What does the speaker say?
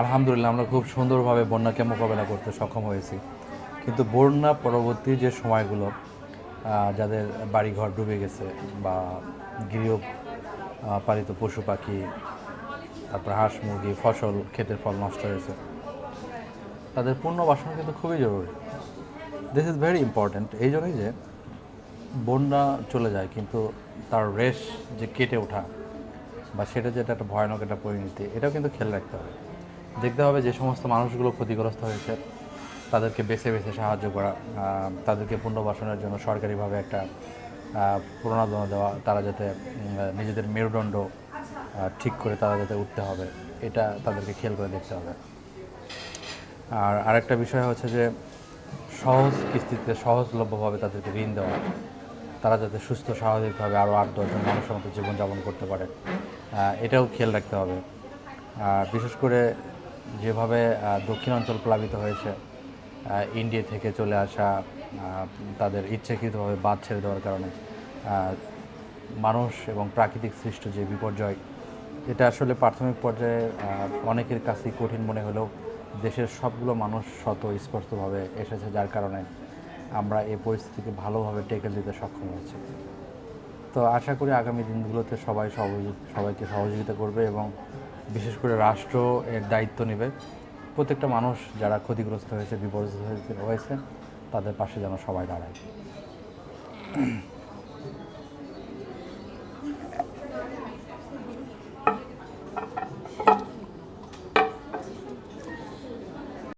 আলহামদুলিল্লাহ আমরা খুব সুন্দরভাবে বন্যাকে মোকাবেলা করতে সক্ষম হয়েছি। কিন্তু বন্যা পরবর্তী যে সময়গুলো যাদের বাড়িঘর ডুবে গেছে বা গৃহ পালিত পশু পাখি, তারপর হাঁস মুরগি, ফসল, ক্ষেতের ফল নষ্ট হয়েছে, তাদের পুনর্বাসন কিন্তু খুবই জরুরি। দিস ইজ ভেরি ইম্পর্ট্যান্ট এই জন্যই যে বন্যা চলে যায়, কিন্তু তার রেশ যে কেটে ওঠা বা সেটা যেটা একটা ভয়ানক একটা পরিণতি, এটাও কিন্তু খেয়াল রাখতে হবে। দেখতে হবে যে সমস্ত মানুষগুলো ক্ষতিগ্রস্ত হয়েছে, তাদেরকে বেছে বেছে সাহায্য করা তাদেরকে পুনর্বাসনের জন্য সরকারিভাবে একটা প্রণোদনা দেওয়া, তারা যাতে নিজেদের মেরুদণ্ড ঠিক করে তারা যাতে উঠতে হবে, এটা তাদেরকে খেয়াল করে দেখতে হবে। আর আরেকটা বিষয় হচ্ছে যে, সহজ কিস্তিতে সহজলভ্যভাবে তাদেরকে ঋণ দেওয়া, তারা যাতে সুস্থ, স্বাভাবিকভাবে আরও আট দশজন মানুষের মতো জীবনযাপন করতে পারে এটাও খেয়াল রাখতে হবে। আর বিশেষ করে যেভাবে দক্ষিণাঞ্চল প্লাবিত হয়েছে ইন্ডিয়া থেকে চলে আসা তাদের ইচ্ছাকৃতভাবে বাদ ছেড়ে দেওয়ার কারণে মানুষ এবং প্রাকৃতিক সৃষ্ট যে বিপর্যয়, এটা আসলে প্রাথমিক পর্যায়ে অনেকের কাছেই কঠিন মনে হলেও দেশের সবগুলো মানুষ শত স্পষ্টভাবে এসেছে, যার কারণে আমরা এই পরিস্থিতিকে ভালোভাবে টেকেল দিতে সক্ষম হয়েছি। তো আশা করি আগামী দিনগুলোতে সবাই সহযোগি, সবাইকে সহযোগিতা করবে এবং বিশেষ করে রাষ্ট্র এর দায়িত্ব নেবে। প্রত্যেকটা মানুষ যারা ক্ষতিগ্রস্ত হয়েছে, বিপর্যস্ত হয়েছে- তাদের পাশে যেন সবাই দাঁড়ায়।